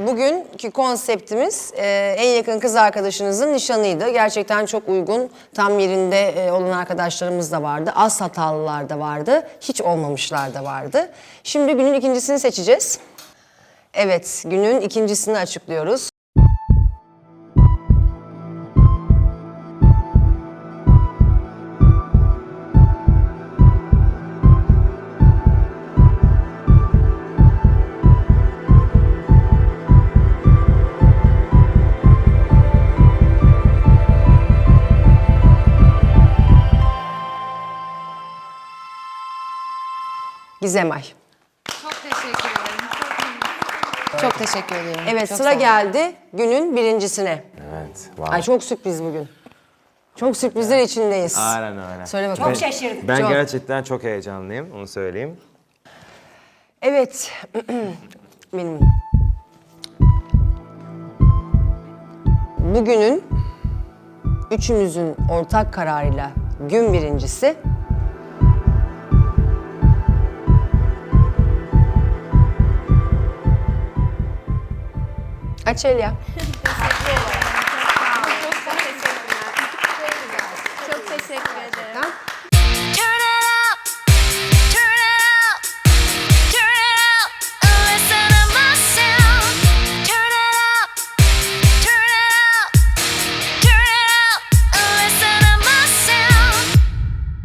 Bugünkü konseptimiz e, en yakın kız arkadaşınızın nişanıydı. Gerçekten çok uygun, tam yerinde e, olan arkadaşlarımız da vardı. Az hatalılar da vardı, hiç olmamışlar da vardı. Şimdi günün ikincisini seçeceğiz. Evet, günün ikincisini açıklıyoruz. Gizemay. Çok teşekkür ederim. Çok, çok teşekkür ederim. Evet, Çok sıra geldi günün birincisine. Evet. Wow. Ay çok sürpriz bugün. Çok sürprizler içindeyiz. Aynen öyle. Söyle bakalım. Ben- şaşırdım. Ben Çok. gerçekten çok heyecanlıyım, onu söyleyeyim. Evet. Benim. Bugünün üçümüzün ortak kararıyla gün birincisi Açelya. Çok. Çok teşekkür ederim.